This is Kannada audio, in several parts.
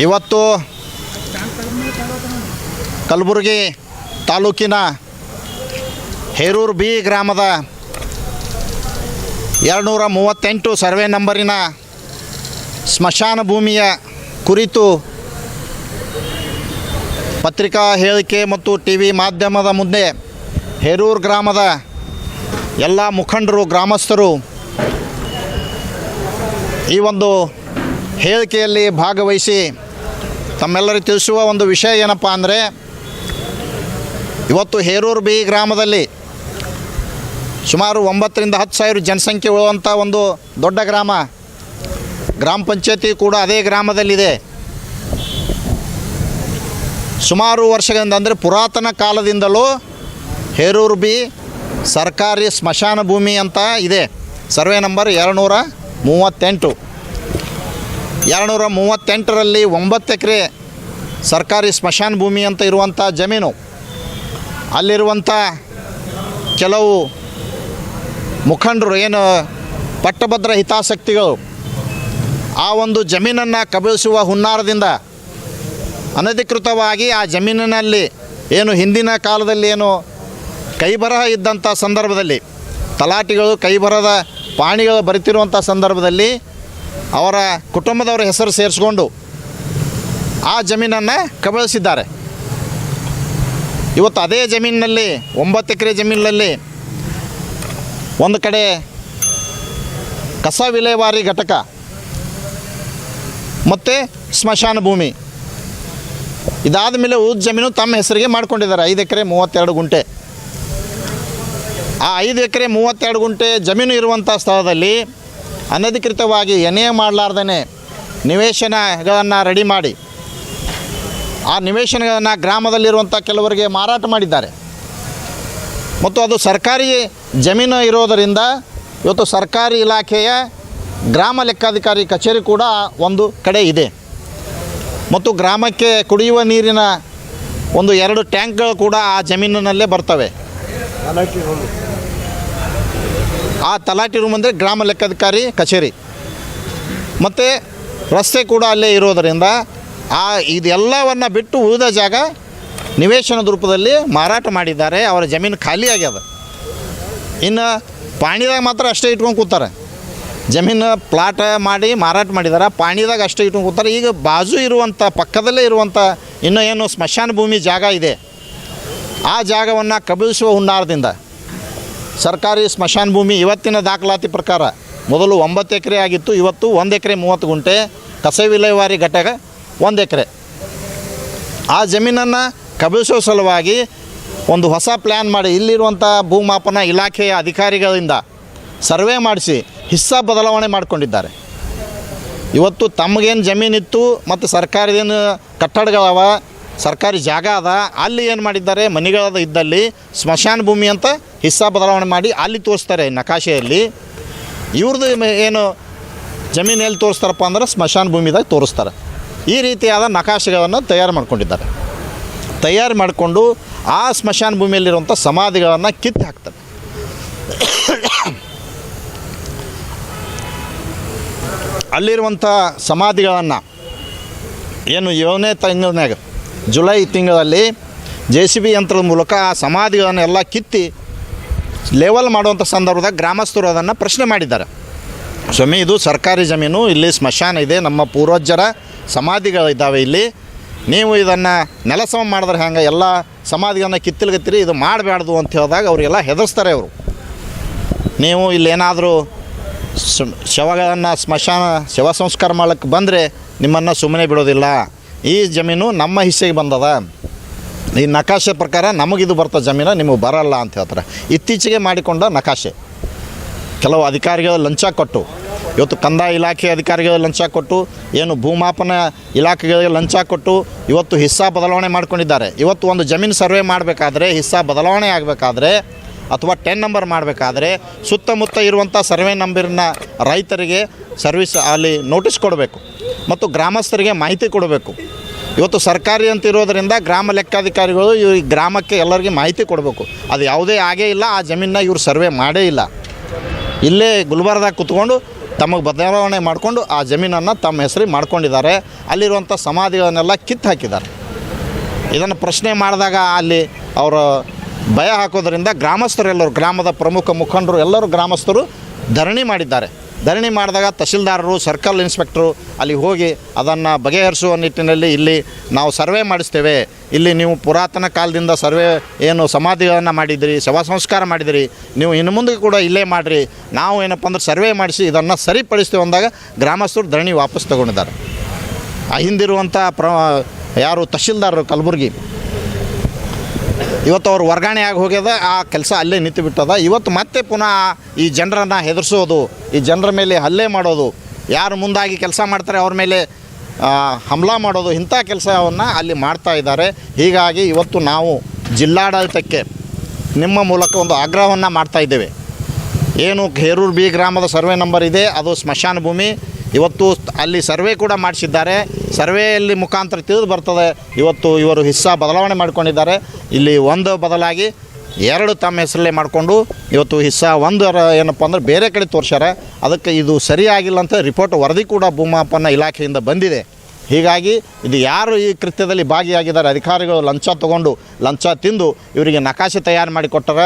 ಇವತ್ತು ಕಲಬುರಗಿ ತಾಲೂಕಿನ ಹೇರೂರು ಬಿ ಗ್ರಾಮದ ಎರಡುನೂರ ಮೂವತ್ತೆಂಟು ಸರ್ವೆ ನಂಬರಿನ ಸ್ಮಶಾನ ಭೂಮಿಯ ಕುರಿತು ಪತ್ರಿಕಾ ಹೇಳಿಕೆ ಮತ್ತು ಟಿ ವಿ ಮಾಧ್ಯಮದ ಮುಂದೆ ಹೇರೂರು ಗ್ರಾಮದ ಎಲ್ಲ ಮುಖಂಡರು, ಗ್ರಾಮಸ್ಥರು ಈ ಒಂದು ಹೇಳಿಕೆಯಲ್ಲಿ ಭಾಗವಹಿಸಿ ತಮ್ಮೆಲ್ಲರಿಗೂ ತಿಳಿಸುವ ಒಂದು ವಿಷಯ ಏನಪ್ಪ ಅಂದರೆ, ಇವತ್ತು ಹೇರೂರು ಬಿ ಗ್ರಾಮದಲ್ಲಿ ಸುಮಾರು ಒಂಬತ್ತರಿಂದ ಹತ್ತು ಸಾವಿರ ಜನಸಂಖ್ಯೆ ಉಳ್ಳುವಂಥ ಒಂದು ದೊಡ್ಡ ಗ್ರಾಮ ಗ್ರಾಮ ಪಂಚಾಯತಿ ಕೂಡ ಅದೇ ಗ್ರಾಮದಲ್ಲಿದೆ. ಸುಮಾರು ವರ್ಷಗಳಿಂದ ಅಂದರೆ ಪುರಾತನ ಕಾಲದಿಂದಲೂ ಹೇರೂರು ಬಿ ಸರ್ಕಾರಿ ಸ್ಮಶಾನ ಭೂಮಿ ಅಂತ ಇದೆ. ಸರ್ವೆ ನಂಬರ್ ಎರಡುನೂರ ಮೂವತ್ತೆಂಟು. ಎರಡುನೂರ ಮೂವತ್ತೆಂಟರಲ್ಲಿ ಒಂಬತ್ತು ಎಕರೆ ಸರ್ಕಾರಿ ಸ್ಮಶಾನ ಭೂಮಿ ಅಂತ ಇರುವಂಥ ಜಮೀನು, ಅಲ್ಲಿರುವಂಥ ಕೆಲವು ಮುಖಂಡರು ಏನು ಪಟ್ಟಭದ್ರ ಹಿತಾಸಕ್ತಿಗಳು ಆ ಒಂದು ಜಮೀನನ್ನು ಕಬಳಿಸುವ ಹುನ್ನಾರದಿಂದ ಅನಧಿಕೃತವಾಗಿ ಆ ಜಮೀನಿನಲ್ಲಿ ಏನು ಹಿಂದಿನ ಕಾಲದಲ್ಲಿ ಏನು ಕೈಬರಹ ಇದ್ದಂಥ ಸಂದರ್ಭದಲ್ಲಿ, ತಲಾಟಿಗಳು, ಕೈಬರದ ಪಾಣಿಗಳು ಬರಿತಿರುವಂಥ ಸಂದರ್ಭದಲ್ಲಿ ಅವರ ಕುಟುಂಬದವರ ಹೆಸರು ಸೇರಿಸ್ಕೊಂಡು ಆ ಜಮೀನನ್ನು ಕಬಳಿಸಿದ್ದಾರೆ. ಇವತ್ತು ಅದೇ ಜಮೀನಿನಲ್ಲಿ, ಒಂಬತ್ತು ಎಕರೆ ಜಮೀನಿನಲ್ಲಿ ಒಂದು ಕಡೆ ಕಸ ವಿಲೇವಾರಿ ಘಟಕ ಮತ್ತು ಸ್ಮಶಾನ ಭೂಮಿ. ಇದಾದ ಮೇಲೆ ಉದ್ ಜಮೀನು ತಮ್ಮ ಹೆಸರಿಗೆ ಮಾಡ್ಕೊಂಡಿದ್ದಾರೆ. ಐದು ಎಕರೆ ಮೂವತ್ತೆರಡು ಗುಂಟೆ. ಆ ಐದು ಎಕರೆ ಮೂವತ್ತೆರಡು ಗುಂಟೆ ಜಮೀನು ಇರುವಂಥ ಸ್ಥಳದಲ್ಲಿ ಅನಧಿಕೃತವಾಗಿ ಏನೇ ಮಾಡಲಾರ್ದೇ ನಿವೇಶನಗಳನ್ನು ರೆಡಿ ಮಾಡಿ. ಆ ನಿವೇಶನಗಳನ್ನು ಗ್ರಾಮದಲ್ಲಿರುವಂಥ ಕೆಲವರಿಗೆ ಮಾರಾಟ ಮಾಡಿದ್ದಾರೆ. ಮತ್ತು ಅದು ಸರ್ಕಾರಿ ಜಮೀನು ಇರೋದರಿಂದ ಇವತ್ತು ಸರ್ಕಾರಿ ಇಲಾಖೆಯ ಗ್ರಾಮ ಲೆಕ್ಕಾಧಿಕಾರಿ ಕಚೇರಿ ಕೂಡ ಒಂದು ಕಡೆ ಇದೆ. ಮತ್ತು ಗ್ರಾಮಕ್ಕೆ ಕುಡಿಯುವ ನೀರಿನ ಒಂದು ಎರಡು ಟ್ಯಾಂಕ್ಗಳು ಕೂಡ ಆ ಜಮೀನಿನಲ್ಲೇ ಬರ್ತವೆ. ಆ ತಲಾಟಿ ರೂಮ್ ಅಂದರೆ ಗ್ರಾಮ ಲೆಕ್ಕಾಧಿಕಾರಿ ಕಚೇರಿ. ಮತ್ತು ರಸ್ತೆ ಕೂಡ ಅಲ್ಲೇ ಇರೋದರಿಂದ ಆ ಇದೆಲ್ಲವನ್ನು ಬಿಟ್ಟು ಉಳಿದ ಜಾಗ ನಿವೇಶನದ ರೂಪದಲ್ಲಿ ಮಾರಾಟ ಮಾಡಿದ್ದಾರೆ. ಅವರ ಜಮೀನು ಖಾಲಿ ಆಗ್ಯದ. ಇನ್ನು ಪಾಣಿದಾಗ ಮಾತ್ರ ಅಷ್ಟೇ ಇಟ್ಕೊಂಡು ಕೂತಾರೆ. ಜಮೀನು ಪ್ಲಾಟ್ ಮಾಡಿ ಮಾರಾಟ ಮಾಡಿದ್ದಾರೆ ಪಾಣಿದಾಗ ಅಷ್ಟೇ ಇಟ್ಕೊಂಡು ಕೂತಾರೆ. ಈಗ ಬಾಜು ಇರುವಂಥ ಪಕ್ಕದಲ್ಲೇ ಇರುವಂಥ ಇನ್ನೂ ಏನು ಸ್ಮಶಾನ ಭೂಮಿ ಜಾಗ ಇದೆ. ಆ ಜಾಗವನ್ನು ಕಬಳಿಸುವ ಹುನ್ನಾರದಿಂದ ಸರ್ಕಾರಿ ಸ್ಮಶಾನ ಭೂಮಿ ಇವತ್ತಿನ ದಾಖಲಾತಿ ಪ್ರಕಾರ ಮೊದಲು ಒಂಬತ್ತು ಎಕರೆ ಆಗಿತ್ತು, ಇವತ್ತು ಒಂದು ಎಕರೆ ಮೂವತ್ತು ಗುಂಟೆ, ಕಸ ವಿಲೇವಾರಿ ಘಟಕ ಒಂದು ಎಕರೆ. ಆ ಜಮೀನನ್ನು ಕಬಳಿಸೋ ಸಲುವಾಗಿ ಒಂದು ಹೊಸ ಪ್ಲ್ಯಾನ್ ಮಾಡಿ ಇಲ್ಲಿರುವಂಥ ಭೂಮಾಪನ ಇಲಾಖೆಯ ಅಧಿಕಾರಿಗಳಿಂದ ಸರ್ವೆ ಮಾಡಿಸಿ, ಹಿಸ್ಸಾ ಬದಲಾವಣೆ ಮಾಡಿಕೊಂಡಿದ್ದಾರೆ. ಇವತ್ತು ತಮಗೇನು ಜಮೀನಿತ್ತು ಮತ್ತು ಸರ್ಕಾರದೇನು ಕಟ್ಟಡಗಳವ, ಸರ್ಕಾರಿ ಜಾಗ ಅದ, ಅಲ್ಲಿ ಏನು ಮಾಡಿದ್ದಾರೆ, ಮನೆಗಳದ ಇದ್ದಲ್ಲಿ ಸ್ಮಶಾನ ಭೂಮಿ ಅಂತ ಹಿಸ್ಸಾ ಬದಲಾವಣೆ ಮಾಡಿ ಅಲ್ಲಿ ತೋರಿಸ್ತಾರೆ ನಕಾಶೆಯಲ್ಲಿ. ಇವ್ರದ್ದು ಏನು ಜಮೀನು ಎಲ್ಲಿ ತೋರಿಸ್ತಾರಪ್ಪ ಅಂದ್ರೆ ಸ್ಮಶಾನ ಭೂಮಿದಾಗ ತೋರಿಸ್ತಾರೆ. ಈ ರೀತಿಯಾದ ನಕಾಶೆಗಳನ್ನು ತಯಾರು ಮಾಡ್ಕೊಂಡಿದ್ದಾರೆ. ತಯಾರು ಮಾಡಿಕೊಂಡು ಆ ಸ್ಮಶಾನ ಭೂಮಿಯಲ್ಲಿರುವಂಥ ಸಮಾಧಿಗಳನ್ನು ಕಿತ್ತು ಹಾಕ್ತಾರೆ. ಅಲ್ಲಿರುವಂಥ ಸಮಾಧಿಗಳನ್ನು ಏನು ಏಳನೇ ತಿಂಗಳನ್ಯಾಗ ಜುಲೈ ತಿಂಗಳಲ್ಲಿ ಜೆ ಸಿ ಬಿ ಯಂತ್ರದ ಮೂಲಕ ಆ ಸಮಾಧಿಗಳನ್ನೆಲ್ಲ ಕಿತ್ತಿ ಲೆವೆಲ್ ಮಾಡುವಂಥ ಸಂದರ್ಭದಾಗ ಗ್ರಾಮಸ್ಥರು ಅದನ್ನು ಪ್ರಶ್ನೆ ಮಾಡಿದ್ದಾರೆ. ಸ್ವಾಮಿ, ಇದು ಸರ್ಕಾರಿ ಜಮೀನು, ಇಲ್ಲಿ ಸ್ಮಶಾನ ಇದೆ, ನಮ್ಮ ಪೂರ್ವಜರ ಸಮಾಧಿಗಳಿದ್ದಾವೆ ಇಲ್ಲಿ. ನೀವು ಇದನ್ನು ನೆಲಸಮ ಮಾಡಿದ್ರೆ ಹೆಂಗೆ? ಎಲ್ಲ ಸಮಾಧಿಗಳನ್ನು ಕಿತ್ತಲ್ಗತ್ತೀರಿ, ಇದು ಮಾಡಬಾರ್ದು ಅಂತ ಹೇಳಿದಾಗ ಅವರಿಗೆಲ್ಲ ಹೆದರ್ಸ್ತಾರೆ ಅವರು. ನೀವು ಇಲ್ಲೇನಾದರೂ ಶವಗಳನ್ನು ಸ್ಮಶಾನ, ಶವ ಸಂಸ್ಕಾರ ಮಾಡಕ್ಕೆ ಬಂದರೆ ನಿಮ್ಮನ್ನು ಸುಮ್ಮನೆ ಬಿಡೋದಿಲ್ಲ. ಈ ಜಮೀನು ನಮ್ಮ ಹಿಸ್ಸೆಗೆ ಬಂದದ. ಈ ನಕಾಶೆ ಪ್ರಕಾರ ನಮಗಿದು ಬರ್ತ ಜಮೀನು, ನಿಮಗೆ ಬರಲ್ಲ ಅಂತ ಹೇಳ್ತಾರೆ. ಇತ್ತೀಚೆಗೆ ಮಾಡಿಕೊಂಡ ನಕಾಶೆ. ಕೆಲವು ಅಧಿಕಾರಿಗಳು ಲಂಚ ಕೊಟ್ಟು, ಇವತ್ತು ಕಂದಾಯ ಇಲಾಖೆ ಅಧಿಕಾರಿಗಳು ಲಂಚ ಕೊಟ್ಟು, ಏನು ಭೂಮಾಪನ ಇಲಾಖೆಗಳಿಗೆ ಲಂಚ ಕೊಟ್ಟು, ಇವತ್ತು ಹಿಸ್ಸಾ ಬದಲಾವಣೆ ಮಾಡ್ಕೊಂಡಿದ್ದಾರೆ. ಇವತ್ತು ಒಂದು ಜಮೀನು ಸರ್ವೆ ಮಾಡಬೇಕಾದ್ರೆ, ಹಿಸ್ಸಾ ಬದಲಾವಣೆ ಆಗಬೇಕಾದ್ರೆ, ಅಥವಾ ಟೆನ್ ನಂಬರ್ ಮಾಡಬೇಕಾದ್ರೆ, ಸುತ್ತಮುತ್ತ ಇರುವಂಥ ಸರ್ವೆ ನಂಬರ್ನ ರೈತರಿಗೆ ಸರ್ವಿಸ್ ಅಲ್ಲಿ ನೋಟಿಸ್ ಕೊಡಬೇಕು. ಮತ್ತು ಗ್ರಾಮಸ್ಥರಿಗೆ ಮಾಹಿತಿ ಕೊಡಬೇಕು. ಇವತ್ತು ಸರ್ಕಾರಿ ಅಂತ ಇರೋದರಿಂದ ಗ್ರಾಮ ಲೆಕ್ಕಾಧಿಕಾರಿಗಳು ಈ ಗ್ರಾಮಕ್ಕೆ ಎಲ್ಲರಿಗೆ ಮಾಹಿತಿ ಕೊಡಬೇಕು. ಅದು ಯಾವುದೇ ಆಗೇ ಇಲ್ಲ, ಆ ಜಮೀನನ್ನ ಇವರು ಸರ್ವೆ ಮಾಡೇ ಇಲ್ಲ. ಇಲ್ಲೇ ಗುಲ್ಬರ್ದಾಗ ಕುತ್ಕೊಂಡು ತಮಗೆ ಬದಲಾವಣೆ ಮಾಡಿಕೊಂಡು ಆ ಜಮೀನನ್ನು ತಮ್ಮ ಹೆಸರಿಗೆ ಮಾಡ್ಕೊಂಡಿದ್ದಾರೆ. ಅಲ್ಲಿರುವಂಥ ಸಮಾಧಿಗಳನ್ನೆಲ್ಲ ಕಿತ್ತು ಹಾಕಿದ್ದಾರೆ. ಇದನ್ನು ಪ್ರಶ್ನೆ ಮಾಡಿದಾಗ ಅಲ್ಲಿ ಅವರು ಭಯ ಹಾಕೋದರಿಂದ ಗ್ರಾಮಸ್ಥರೆಲ್ಲರೂ, ಗ್ರಾಮದ ಪ್ರಮುಖ ಮುಖಂಡರು, ಎಲ್ಲರೂ ಗ್ರಾಮಸ್ಥರು ಧರಣಿ ಮಾಡಿದ್ದಾರೆ. ಧರಣಿ ಮಾಡಿದಾಗ ತಹಶೀಲ್ದಾರರು, ಸರ್ಕಲ್ ಇನ್ಸ್ಪೆಕ್ಟ್ರು ಅಲ್ಲಿ ಹೋಗಿ ಅದನ್ನು ಬಗೆಹರಿಸುವ ನಿಟ್ಟಿನಲ್ಲಿ ಇಲ್ಲಿ ನಾವು ಸರ್ವೆ ಮಾಡಿಸ್ತೇವೆ. ಇಲ್ಲಿ ನೀವು ಪುರಾತನ ಕಾಲದಿಂದ ಸರ್ವೆ ಏನು ಸಮಾಧಿಗಳನ್ನು ಮಾಡಿದಿರಿ, ಶವ ಸಂಸ್ಕಾರ ಮಾಡಿದಿರಿ, ನೀವು ಇನ್ನು ಮುಂದೆ ಕೂಡ ಇಲ್ಲೇ ಮಾಡಿರಿ. ನಾವು ಏನಪ್ಪ ಅಂದ್ರೆ ಸರ್ವೆ ಮಾಡಿಸಿ ಇದನ್ನು ಸರಿಪಡಿಸ್ತೇವೆ ಅಂದಾಗ ಗ್ರಾಮಸ್ಥರು ಧರಣಿ ವಾಪಸ್ ತಗೊಂಡಿದ್ದಾರೆ. ಆ ಹಿಂದಿರುವಂಥ ಪ್ರ ಯಾರು ತಹಶೀಲ್ದಾರರು ಕಲಬುರಗಿ ಇವತ್ತು ಅವ್ರು ವರ್ಗಾವಣೆ ಆಗಿ ಹೋಗ್ಯದ, ಆ ಕೆಲಸ ಅಲ್ಲೇ ನಿಂತು ಬಿಟ್ಟದ. ಇವತ್ತು ಮತ್ತೆ ಪುನಃ ಈ ಜನರನ್ನು ಹೆದರಿಸೋದು, ಈ ಜನರ ಮೇಲೆ ಹಲ್ಲೆ ಮಾಡೋದು, ಯಾರು ಮುಂದಾಗಿ ಕೆಲಸ ಮಾಡ್ತಾರೆ ಅವ್ರ ಮೇಲೆ ಹಮ್ಲ ಮಾಡೋದು, ಇಂಥ ಕೆಲಸವನ್ನು ಅಲ್ಲಿ ಮಾಡ್ತಾ ಇದ್ದಾರೆ. ಹೀಗಾಗಿ ಇವತ್ತು ನಾವು ಜಿಲ್ಲಾಡಳಿತಕ್ಕೆ ನಿಮ್ಮ ಮೂಲಕ ಒಂದು ಆಗ್ರಹವನ್ನು ಮಾಡ್ತಾ ಇದ್ದೇವೆ. ಏನು ಹೇರೂರು ಬಿ ಗ್ರಾಮದ ಸರ್ವೆ ನಂಬರ್ ಇದೆ, ಅದು ಸ್ಮಶಾನ ಭೂಮಿ. ಇವತ್ತು ಅಲ್ಲಿ ಸರ್ವೆ ಕೂಡ ಮಾಡಿಸಿದ್ದಾರೆ. ಸರ್ವೆಯಲ್ಲಿ ಮುಖಾಂತರ ತಿಳಿದು ಬರ್ತದೆ. ಇವತ್ತು ಇವರು ಹಿಸ್ಸಾ ಬದಲಾವಣೆ ಮಾಡಿಕೊಂಡಿದ್ದಾರೆ. ಇಲ್ಲಿ ಒಂದು ಬದಲಾಗಿ ಎರಡು ತಮ್ಮ ಹೆಸರಲ್ಲೇ ಮಾಡಿಕೊಂಡು ಇವತ್ತು ಹಿಸ್ಸಾ ಒಂದು ಏನಪ್ಪ ಅಂದ್ರೆ ಬೇರೆ ಕಡೆ ತೋರ್ಸ್ಯಾರ. ಅದಕ್ಕೆ ಇದು ಸರಿಯಾಗಿಲ್ಲ ಅಂತ ರಿಪೋರ್ಟ್ ವರದಿ ಕೂಡ ಭೂಮಾಪನ ಇಲಾಖೆಯಿಂದ ಬಂದಿದೆ. ಹೀಗಾಗಿ ಇದು ಯಾರು ಈ ಕೃತ್ಯದಲ್ಲಿ ಭಾಗಿಯಾಗಿದ್ದಾರೆ? ಅಧಿಕಾರಿಗಳು ಲಂಚ ತಗೊಂಡು ಲಂಚ ತಿಂದು ಇವರಿಗೆ ನಕಾಶೆ ತಯಾರು ಮಾಡಿ ಕೊಟ್ಟಾರ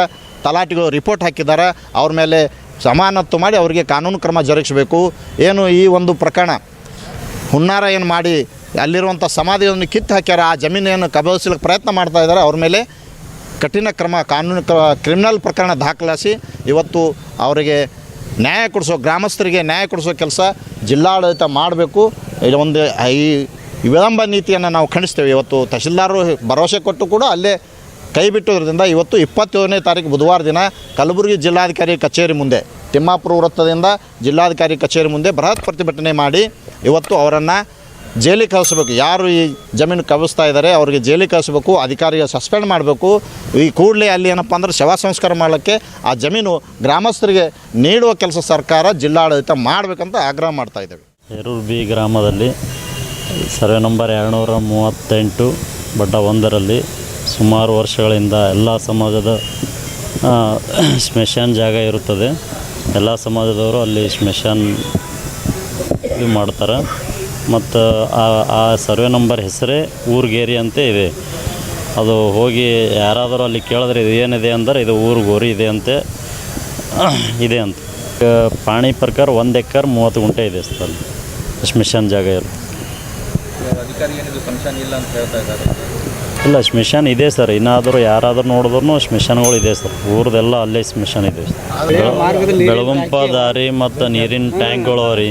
ತಲಾಟಿಗಳು ರಿಪೋರ್ಟ್ ಹಾಕಿದ್ದಾರೆ. ಅವ್ರ ಮೇಲೆ ಸಮಾನತ್ತು ಮಾಡಿ ಅವರಿಗೆ ಕಾನೂನು ಕ್ರಮ ಜರುಗಿಸಬೇಕು. ಏನು ಈ ಒಂದು ಪ್ರಕರಣ ಹುನ್ನಾರ ಏನು ಮಾಡಿ ಅಲ್ಲಿರುವಂಥ ಸಮಾಧಿಯನ್ನು ಕಿತ್ತು ಹಾಕ್ಯಾರ, ಆ ಜಮೀನೇನು ಕಬಳಿಸ್ಲಿಕ್ಕೆ ಪ್ರಯತ್ನ ಮಾಡ್ತಾ ಇದ್ದಾರೆ, ಅವ್ರ ಮೇಲೆ ಕಠಿಣ ಕ್ರಮ, ಕಾನೂನು ಕ್ರಮ, ಕ್ರಿಮಿನಲ್ ಪ್ರಕರಣ ದಾಖಲಿಸಿ ಇವತ್ತು ಅವರಿಗೆ ನ್ಯಾಯ ಕೊಡಿಸೋ, ಗ್ರಾಮಸ್ಥರಿಗೆ ನ್ಯಾಯ ಕೊಡಿಸೋ ಕೆಲಸ ಜಿಲ್ಲಾಡಳಿತ ಮಾಡಬೇಕು. ಒಂದು ಈ ವಿಳಂಬ ನೀತಿಯನ್ನು ನಾವು ಖಂಡಿಸ್ತೇವೆ. ಇವತ್ತು ತಹಶೀಲ್ದಾರರು ಭರವಸೆ ಕೊಟ್ಟು ಕೂಡ ಅಲ್ಲೇ ಕೈ ಇವತ್ತು ಇಪ್ಪತ್ತೇಳನೇ ತಾರೀಕು ಬುಧವಾರ ದಿನ ಕಲಬುರಗಿ ಜಿಲ್ಲಾಧಿಕಾರಿ ಕಚೇರಿ ಮುಂದೆ, ತಿಮ್ಮಾಪುರ ವೃತ್ತದಿಂದ ಜಿಲ್ಲಾಧಿಕಾರಿ ಕಚೇರಿ ಮುಂದೆ ಬೃಹತ್ ಪ್ರತಿಭಟನೆ ಮಾಡಿ ಇವತ್ತು ಅವರನ್ನು ಜೈಲಿಗೆ ಕಳಿಸ್ಬೇಕು. ಯಾರು ಈ ಜಮೀನು ಕವಿಸ್ತಾ ಇದ್ದಾರೆ, ಅವರಿಗೆ ಜೈಲಿಗೆ ಕಳಿಸ್ಬೇಕು, ಅಧಿಕಾರಿಗೆ ಸಸ್ಪೆಂಡ್ ಮಾಡಬೇಕು. ಈ ಕೂಡಲೇ ಅಲ್ಲಿ ಏನಪ್ಪ ಅಂದ್ರೆ ಶವ ಸಂಸ್ಕಾರ ಮಾಡೋಕ್ಕೆ ಆ ಜಮೀನು ಗ್ರಾಮಸ್ಥರಿಗೆ ನೀಡುವ ಕೆಲಸ ಸರ್ಕಾರ ಜಿಲ್ಲಾಡಳಿತ ಮಾಡಬೇಕಂತ ಆಗ್ರಹ ಮಾಡ್ತಾ ಇದ್ದೇವೆ. ಬಿ ಗ್ರಾಮದಲ್ಲಿ ಸರ್ವೆ ನಂಬರ್ ಎರಡುನೂರ ಮೂವತ್ತೆಂಟು ಬಡ್ಡ ಒಂದರಲ್ಲಿ ಸುಮಾರು ವರ್ಷಗಳಿಂದ ಎಲ್ಲ ಸಮಾಜದ ಸ್ಮಶಾನ್ ಜಾಗ ಇರುತ್ತದೆ. ಎಲ್ಲ ಸಮಾಜದವರು ಅಲ್ಲಿ ಸ್ಮಶಾನ ಮಾಡ್ತಾರೆ. ಮತ್ತು ಆ ಸರ್ವೆ ನಂಬರ್ ಹೆಸರೇ ಊರ್ಗೇರಿ ಅಂತ ಇದೆ. ಅದು ಹೋಗಿ ಯಾರಾದರೂ ಅಲ್ಲಿ ಕೇಳಿದ್ರೆ ಇದು ಏನಿದೆ ಅಂದರೆ ಇದು ಊರ್ಗೋರಿ ಇದೆ ಅಂತೆ, ಇದೆ ಅಂತ. ಪಾಣಿ ಪ್ರಕಾರ ಒಂದು ಎಕರ್ ಮೂವತ್ತು ಗುಂಟೆ ಇದೆ ಅಲ್ಲಿ. ಸ್ಮಶಾನ ಜಾಗ ಇರುತ್ತೆ ಅಧಿಕಾರಿ ಏನಿದು ಸಂಶಾನ ಇಲ್ಲ ಸ್ಮಶಾನ ಇದೆ ಸರ್. ಇನ್ನಾದರೂ ಯಾರಾದರೂ ನೋಡಿದ್ರು ಸ್ಮಶಾನಗಳು ಇದೆ ಸರ್. ಊರದೆಲ್ಲ ಅಲ್ಲೇ ಸ್ಮಿಷನ್ ಇದೆ ಬೆಳಗುಂಪ ದಾರಿ ಮತ್ತು ನೀರಿನ ಟ್ಯಾಂಕ್ಗಳು ಅವ ರೀ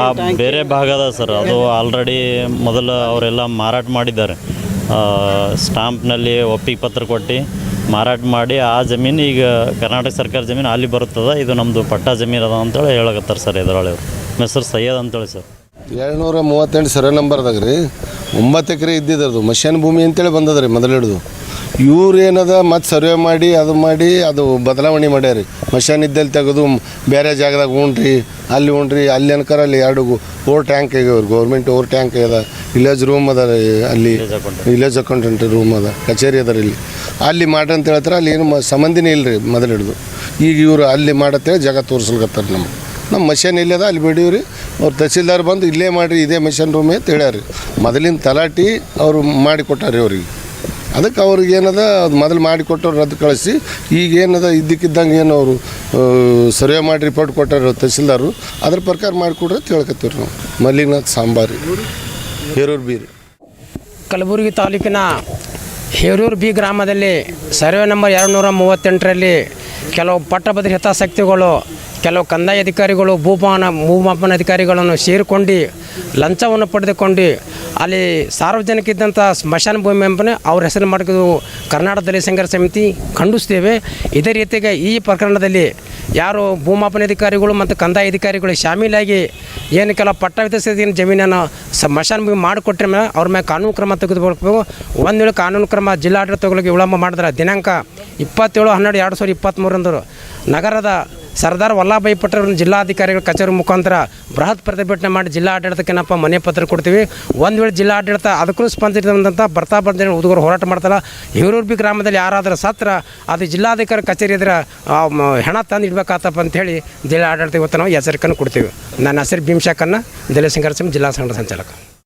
ಆ ಬೇರೆ ಭಾಗದ ಸರ್ ಅದು ಆಲ್ರೆಡಿ ಮೊದಲು ಅವರೆಲ್ಲ ಮಾರಾಟ ಮಾಡಿದ್ದಾರೆ. ಸ್ಟಾಂಪ್ನಲ್ಲಿ ಒಪ್ಪಿಗೆ ಪತ್ರ ಕೊಟ್ಟು ಮಾರಾಟ ಮಾಡಿ ಆ ಜಮೀನು ಈಗ ಕರ್ನಾಟಕ ಸರ್ಕಾರ ಜಮೀನು ಅಲ್ಲಿ ಬರುತ್ತದೆ ಇದು ನಮ್ಮದು ಪಟ್ಟ ಜಮೀನು ಅದ ಅಂತೇಳಿ ಹೇಳಕತ್ತಾರೆ ಸರ್ ಇದರೊಳಗೆ. ನಮ್ಮ ಹೆಸರು ಸೈಯದ್ ಅಂತೇಳಿ ಸರ್. ಏಳ್ನೂರ ಮೂವತ್ತೆಂಟು ಸರ್ವೆ ನಂಬರ್ದಾಗ ರೀ ಒಂಬತ್ತು ಎಕರೆ ಇದ್ದಿದ್ದು ಮಶಾನ ಭೂಮಿ ಅಂತೇಳಿ ಬಂದದ ರೀ ಮೊದಲು ಹಿಡಿದು. ಇವ್ರು ಏನದ ಮತ್ತು ಸರ್ವೆ ಮಾಡಿ ಅದು ಮಾಡಿ ಅದು ಬದಲಾವಣೆ ಮಾಡ್ಯಾರಿ. ಮಶಾನ್ ಇದ್ದಲ್ಲಿ ತೆಗೆದು ಬೇರೆ ಜಾಗದಾಗ ಉಣ್ರಿ ಅಲ್ಲಿ ಉಣ್ರಿ ಅಲ್ಲಿ ಅನ್ಕರ ಅಲ್ಲಿ ಎರಡು ಓವರ್ ಟ್ಯಾಂಕ್ ಆಗ್ಯಾವ ಗೌರ್ಮೆಂಟ್ ಓವರ್ ಟ್ಯಾಂಕ್ ಅದ ವಿಲೇಜ್ ರೂಮ್ ಅದ ರೀ ಅಲ್ಲಿ. Village accountant. ರೂಮ್ ಅದ. ಕಚೇರಿ ಅದ ರೀ ಇಲ್ಲಿ. ಅಲ್ಲಿ ಮಾಡ್ರಿ ಅಂತ ಹೇಳ್ತಾರೆ ಅಲ್ಲಿ ಏನು ಸಂಬಂಧಿನೇ ಇಲ್ಲ ರೀ ಮೊದಲು ಹಿಡಿದು. ಈಗ ಇವರು ಅಲ್ಲಿ ಮಾಡತ್ತೇಳಿ ಜಾಗ ತೋರಿಸ್ಲಿಕತ್ತಾರೆ ನಮ್ಗೆ. ನಮ್ಮ ಮಷನ್ ಇಲ್ಲದ ಅಲ್ಲಿ ಬಿಡೀವ್ರಿ. ಅವ್ರು ತಹಸೀಲ್ದಾರ್ ಬಂದು ಇಲ್ಲೇ ಮಾಡಿರಿ ಇದೇ ಮಷನ್ ರೂಮೇ ಅಂತ ಹೇಳ್ಯಾರಿ ಮೊದಲಿನ ತಲಾಟಿ ಅವರು ಮಾಡಿಕೊಟ್ಟಾರೆ ಅವ್ರಿಗೆ. ಅದಕ್ಕೆ ಅವ್ರಿಗೆ ಏನದ ಅದು ಮೊದಲು ಮಾಡಿ ಕೊಟ್ಟವ್ರು ರದ್ದು ಕಳಿಸಿ ಈಗ ಏನದ ಇದ್ದಕ್ಕಿದ್ದಂಗೆ ಏನು ಅವರು ಸರ್ವೆ ಮಾಡಿ ರಿಪೋರ್ಟ್ ಕೊಟ್ಟಾರ ತಹಸೀಲ್ದಾರು ಅದ್ರ ಪ್ರಕಾರ ಮಾಡಿಕೊಡ್ರಿ ಅಂತ ಹೇಳ್ಕತ್ತೀವಿ ನಾವು. ಮಲ್ಲಿನಾಥ್ ಸಾಂಬಾರಿ. ಹೇರೂರು ಬೀರಿ. ಕಲಬುರಗಿ ತಾಲೂಕಿನ ಹೇರೂರು ಬಿ ಗ್ರಾಮದಲ್ಲಿ ಸರ್ವೆ ನಂಬರ್ ಎರಡು ನೂರ ಮೂವತ್ತೆಂಟರಲ್ಲಿ ಕೆಲವು ಪಟ್ಟಭದ್ರ ಹಿತಾಸಕ್ತಿಗಳು, ಕೆಲವು ಕಂದಾಯ ಅಧಿಕಾರಿಗಳು ಭೂಮಾನ ಭೂಮಾಪನ ಅಧಿಕಾರಿಗಳನ್ನು ಸೇರಿಕೊಂಡು ಲಂಚವನ್ನು ಪಡೆದುಕೊಂಡು ಅಲ್ಲಿ ಸಾರ್ವಜನಿಕ ಇದ್ದಂಥ ಸ್ಮಶಾನ ಭೂಮಿ ಎಂಬನೇ ಅವ್ರ ಹೆಸರು ಮಾಡಿದ್ದು ಕರ್ನಾಟಕ ದಲಿತ ಸಂಘರ್ಷ ಸಮಿತಿ ಖಂಡಿಸ್ತೇವೆ. ಇದೇ ರೀತಿಗೆ ಈ ಪ್ರಕರಣದಲ್ಲಿ ಯಾರು ಭೂಮಾಪನ ಅಧಿಕಾರಿಗಳು ಮತ್ತು ಕಂದಾಯ ಅಧಿಕಾರಿಗಳು ಶಾಮೀಲಾಗಿ ಏನು ಕೆಲ ಪಟ್ಟ ವಿತರಿಸಿದ ಜಮೀನನ್ನು ಸ್ಮಶಾನ ಭೂಮಿ ಮಾಡಿಕೊಟ್ರೆ ಮೇಲೆ ಅವ್ರ ಮೇಲೆ ಕಾನೂನು ಕ್ರಮ ತೆಗೆದುಕೊಳ್ಬೇಕು ಒಂದು ವೇಳೆ ಕಾನೂನು ಕ್ರಮ ಜಿಲ್ಲಾಡಳಿತಗಳಿಗೆ ವಿಳಂಬ ಮಾಡಿದ್ರೆ ದಿನಾಂಕ ಇಪ್ಪತ್ತೇಳು ಹನ್ನೆರಡು ಎರಡು ಸಾವಿರದ ಇಪ್ಪತ್ತ್ಮೂರಂದರು ನಗರದ ಸರ್ದಾರ್ ವಲ್ಲಭಾಯಿ ಪಟೇಲ್ ಜಿಲ್ಲಾಧಿಕಾರಿಗಳ ಕಚೇರಿ ಮುಖಾಂತರ ಬೃಹತ್ ಪ್ರತಿಭಟನೆ ಮಾಡಿ ಜಿಲ್ಲಾ ಆಡಳಿತಕ್ಕೇನಪ್ಪ ಮನೆ ಪತ್ರ ಕೊಡ್ತೀವಿ. ಒಂದು ವೇಳೆ ಜಿಲ್ಲಾ ಆಡಳಿತ ಅದಕ್ಕೂ ಸ್ಪಂದಿಸಿದಂಥ ಬರ್ತಾ ಬಂದ ಹುಡುಗರು ಹೋರಾಟ ಮಾಡ್ತಾರೆ. ಹಿರೂರ್ಬಿ ಗ್ರಾಮದಲ್ಲಿ ಯಾರಾದರೂ ಸತ್ರ ಅದು ಜಿಲ್ಲಾಧಿಕಾರಿ ಕಚೇರಿ ಇದ್ರೆ ಹೆಣ ತಂದು ಇಡ್ಬೇಕಾತಪ್ಪ ಅಂತೇಳಿ ಜಿಲ್ಲಾ ಆಡಳಿತ ಇವತ್ತು ನಾವು ಎಚ್ಚರಿಕೆಯನ್ನು ಕೊಡ್ತೀವಿ. ನನ್ನ ಹೆಸರು ಭೀಮಶಾಖನ್ನ ದಿಲಸಿಂಗರ ಸಿಂಗ್ ಜಿಲ್ಲಾ ಸಂಘ ಸಂಚಾಲಕ.